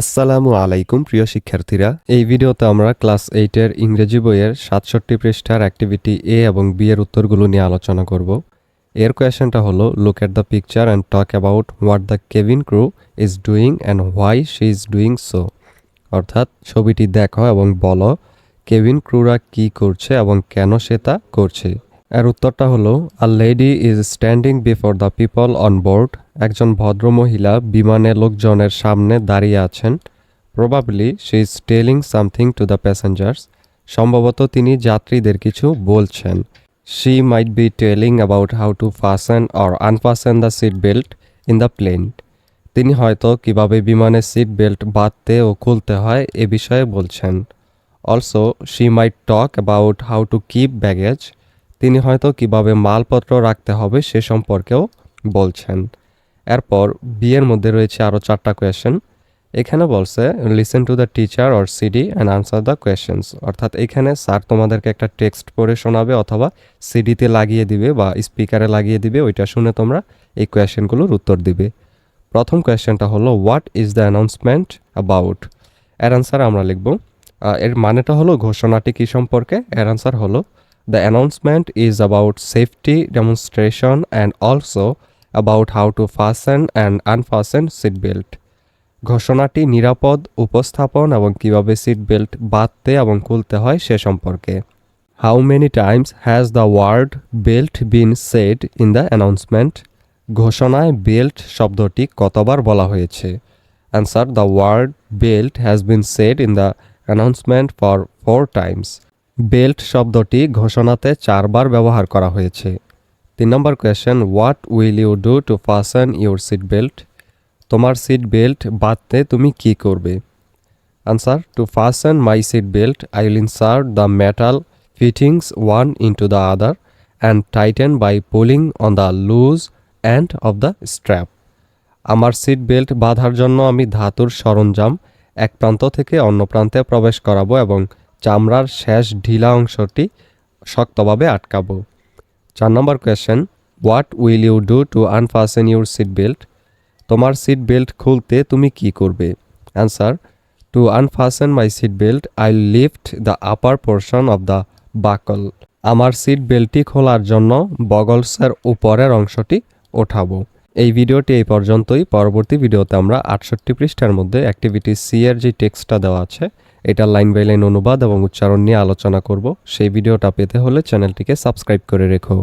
আসসালামু আলাইকুম, প্রিয় শিক্ষার্থীরা। এই ভিডিওতে আমরা ক্লাস এইটের ইংরেজি বইয়ের সাতষট্টি পৃষ্ঠার অ্যাক্টিভিটি এ এবং বি এর উত্তরগুলো নিয়ে আলোচনা করব। এর কোয়েশনটা হলো look at the picture and talk about what the cabin crew is doing and why she is doing so অর্থাৎ, ছবিটি দেখো এবং বলো কেভিন ক্রুরা কি করছে এবং কেন সে তা করছে? এর উত্তরটা হলো a lady is standing before the people on board একজন ভদ্রমহিলা বিমানে লোকজনের সামনে দাঁড়িয়ে আছেন। Probably she is telling something to the passengers সম্ভবত তিনি যাত্রীদের কিছু বলছেন। She might be telling about how to fasten or unfasten the seat belt in the plane তিনি হয়তো কীভাবে বিমানের সিট বেল্ট বাঁধতে ও খুলতে হয় এ বিষয়ে বলছেন। Also she might talk about how to keep baggage তিনি হয়তো কীভাবে মালপত্র রাখতে হবে সে সম্পর্কেও বলছেন। এরপর বিয়ের মধ্যে রয়েছে আরও চারটা কোয়েশ্চেন এখানে বলছে listen to the teacher or CD and answer the questions অর্থাৎ এখানে স্যার তোমাদেরকে একটা টেক্সট পড়ে শোনাবে অথবা সিডিতে লাগিয়ে দিবে বা স্পিকারে লাগিয়ে দিবে, ওইটা শুনে তোমরা এই কোয়েশ্চেনগুলোর উত্তর দিবে। প্রথম কোয়েশ্চেনটা হলো what is the announcement about এর আনসার আমরা লিখব। এর মানেটা হলো, ঘোষণাটি কী সম্পর্কে? এর আনসার হলো announcement is about safety demonstration and also about how to fasten and unfasten seat belt ঘোষণাটি নিরাপদ, উপস্থাপন এবং কীভাবে সিট বেল্ট বাঁধতে এবং খুলতে হয় সে সম্পর্কে। How many times has the word belt been said in the announcement ঘোষণায় বেল্ট শব্দটি কতবার বলা হয়েছে? Answer the word belt has been said in the announcement for four times belt শব্দটি ঘোষণাতে চারবার ব্যবহার করা হয়েছে। তিন নম্বর question, what will you do to fasten your seat belt? তোমার সিট বেল্ট বাঁধতে তুমি কি করবে? Answer, to fasten my seat belt, I will insert the metal fittings one into the other and tighten by pulling on the loose end of the strap. আমার seat belt বাঁধার জন্য আমি ধাতুর সরঞ্জাম এক প্রান্ত থেকে অন্য প্রান্তে প্রবেশ করাবো এবং চামড়ার শেষ ঢিলা অংশটি শক্তভাবে আটকাবো। চার নম্বর question what will you do to unfasten your seat belt তোমার সিট বেল্ট খুলতে তুমি কি করবে? Answer to unfasten my seat belt I lift the upper portion of the buckle আমার সিট বেল্টটি খোলার জন্য বগলসের উপরের অংশটি ওঠাবো। এই ভিডিওটি এই পর্যন্তই। পরবর্তী ভিডিওতে আমরা আটষট্টি পৃষ্ঠার মধ্যে অ্যাক্টিভিটি সি এর যে টেক্সটটা দেওয়া আছে এটা লাইন বাই লাইন অনুবাদ এবং উচ্চারণ নিয়ে আলোচনা করব। সেই ভিডিওটা পেতে হলে চ্যানেলটিকে সাবস্ক্রাইব করে রেখো।